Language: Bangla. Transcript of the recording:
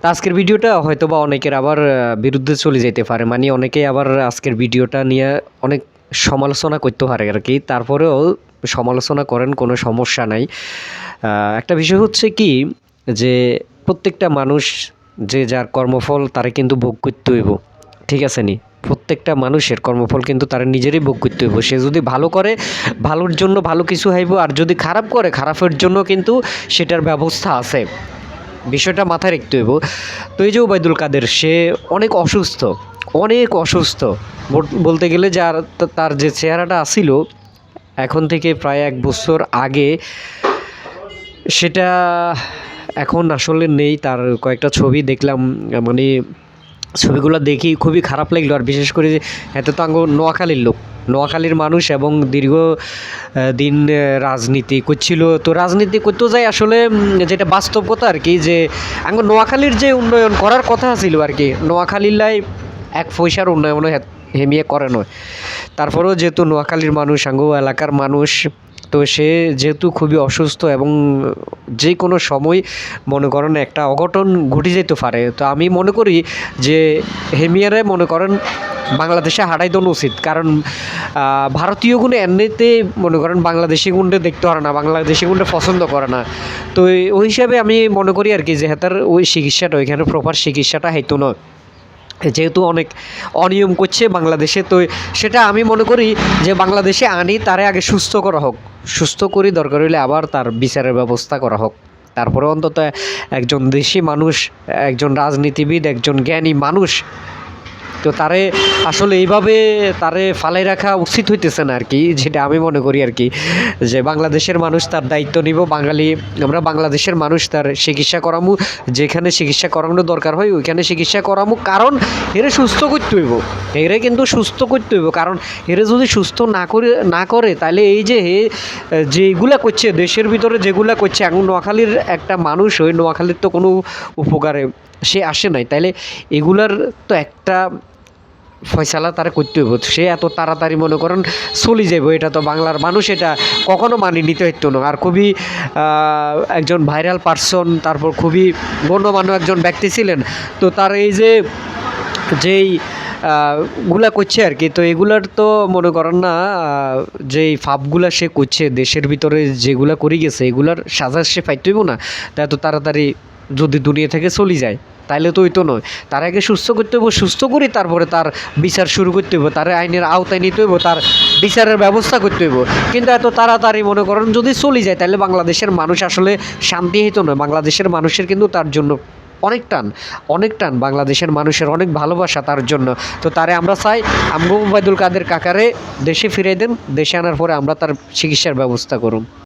তা আজকের ভিডিওটা হয়তো বা অনেকের আবার বিরুদ্ধে চলে যেতে পারে। মানে অনেকেই আবার আজকের ভিডিওটা নিয়ে অনেক সমালোচনা করতে পারে আর কি। তারপরেও সমালোচনা করেন, কোনো সমস্যা নাই। একটা বিষয় হচ্ছে কি যে, প্রত্যেকটা মানুষ যে যার কর্মফল তারা কিন্তু ভোগ করতে হইব। ঠিক আছে নি? প্রত্যেকটা মানুষের কর্মফল কিন্তু তারা নিজেরই ভোগ করতে হইব। সে যদি ভালো করে, ভালোর জন্য ভালো কিছু হইব, আর যদি খারাপ করে, খারাপের জন্য কিন্তু সেটার ব্যবস্থা আছে। বিষয়টা মাথায় রাখতে হইব। তো এই যে ওবায়দুল কাদের, সে অনেক অসুস্থ অনেক অসুস্থ। বলতে গেলে যার তার যে চেহারাটা আসিল এখন থেকে প্রায় এক বছর আগে সেটা এখন আসলে নেই। তার কয়েকটা ছবি দেখলাম মানে ছবিগুলো দেখি খুবই খারাপ লাগল। আর বিশেষ করে এত তো আঙ্গ নোয়াখালীর লোক। নোয়াখালীর মানুষ এবং দীর্ঘ দিন রাজনীতি করছিল। তো রাজনীতি করতেও যায় আসলে যেটা বাস্তবতা আর কি যে আঙ্গ নোয়াখালীর যে উন্নয়ন করার কথা ছিল আর কি নোয়াখালীলাই এক পয়সার উন্নয়ন হেমিয়ে করে নয়। তারপরেও যেহেতু নোয়াখালীর মানুষ, আঙ্গ এলাকার মানুষ, তো সে যেহেতু খুবই অসুস্থ এবং যে কোনো সময়, মনে করেন একটা অঘটন ঘটে যেতে পারে। তো আমি মনে করি যে হেমিয়ারে মনে করেন বাংলাদেশে হারাই দেওয়া উচিত। কারণ ভারতীয় গুণে এমনিতে মনে করেন বাংলাদেশি গুণে দেখতে পারে না, বাংলাদেশি গুণে পছন্দ করে না। তো ওই হিসাবে আমি মনে করি আর কি যে হেতার ওই চিকিৎসাটা, ওইখানে প্রপার চিকিৎসাটা হয়তো নয়। যেহেতু অনেক অনিয়ম করছে বাংলাদেশে, তো সেটা আমি মনে করি যে বাংলাদেশে আনি, তারে আগে সুস্থ করা হোক। সুস্থ করি, দরকার হলে আবার তার বিচারের ব্যবস্থা করা হোক। তারপরে অন্তত একজন দেশি মানুষ, একজন রাজনীতিবিদ, একজন জ্ঞানী মানুষ তো তারে আসলে এইভাবে তারে ফালাই রাখা উচিত হইতেছে না আর কি যেটা আমি মনে করি আর কি যে বাংলাদেশের মানুষ তার দায়িত্ব নিব, বাঙালি, আমরা বাংলাদেশের মানুষ তার চিকিৎসা করামু, যেখানে চিকিৎসা করানো দরকার হয় ওইখানে চিকিৎসা করামু, কারণ এরে সুস্থ করতে হইব, এরে কিন্তু সুস্থ করতে হইব, কারণ এরে যদি সুস্থ না করে না করে, তাহলে এই যে হে, যেগুলা করছে, দেশের ভিতরে যেগুলা করছে, এখন নোয়াখালীর একটা মানুষ ওই নোয়াখালীর তো কোনো উপকারে সে আসে নাই। তাইলে এগুলার তো একটা ফয়সালা তারা করতে হইব। সে এত তাড়াতাড়ি মনে করেন চলে যাব এটা তো বাংলার মানুষ, এটা কখনো মানি নিতে হইতো না। আর খুবই একজন ভাইরাল পার্সন, তারপর খুবই গণ্যমান্য একজন ব্যক্তি ছিলেন। তো তার এই যে, যেই গুলা করছে আর কি, তো এগুলার তো মনে করেন না যেই ফাপগুলা সে করছে, দেশের ভিতরে যেগুলা করে গেছে, এগুলার সাজা সে পাইতে হইব না। তা এত তাড়াতাড়ি যদি দুনিয়া থেকে চলে যায়। তাইলে তো ওই তো নয়। তার আগে সুস্থ করতে হইব, সুস্থ করি তারপরে তার বিচার শুরু করতে হইব, তার আইনের আওতায় নিতে হইব, তার বিচারের ব্যবস্থা করতে হইব। কিন্তু এত তাড়াতাড়ি মনে করেন যদি চলে যায় তাহলে বাংলাদেশের মানুষ আসলে শান্তি হইতো না বাংলাদেশের মানুষের কিন্তু তার জন্য অনেক টান অনেক টান। বাংলাদেশের মানুষের অনেক ভালোবাসা তার জন্য। তো তারে আমরা চাই, আমগো কাদের কাকারে দেশে ফিরে দেন, দেশে আনার পরে আমরা তার চিকিৎসার ব্যবস্থা করুন।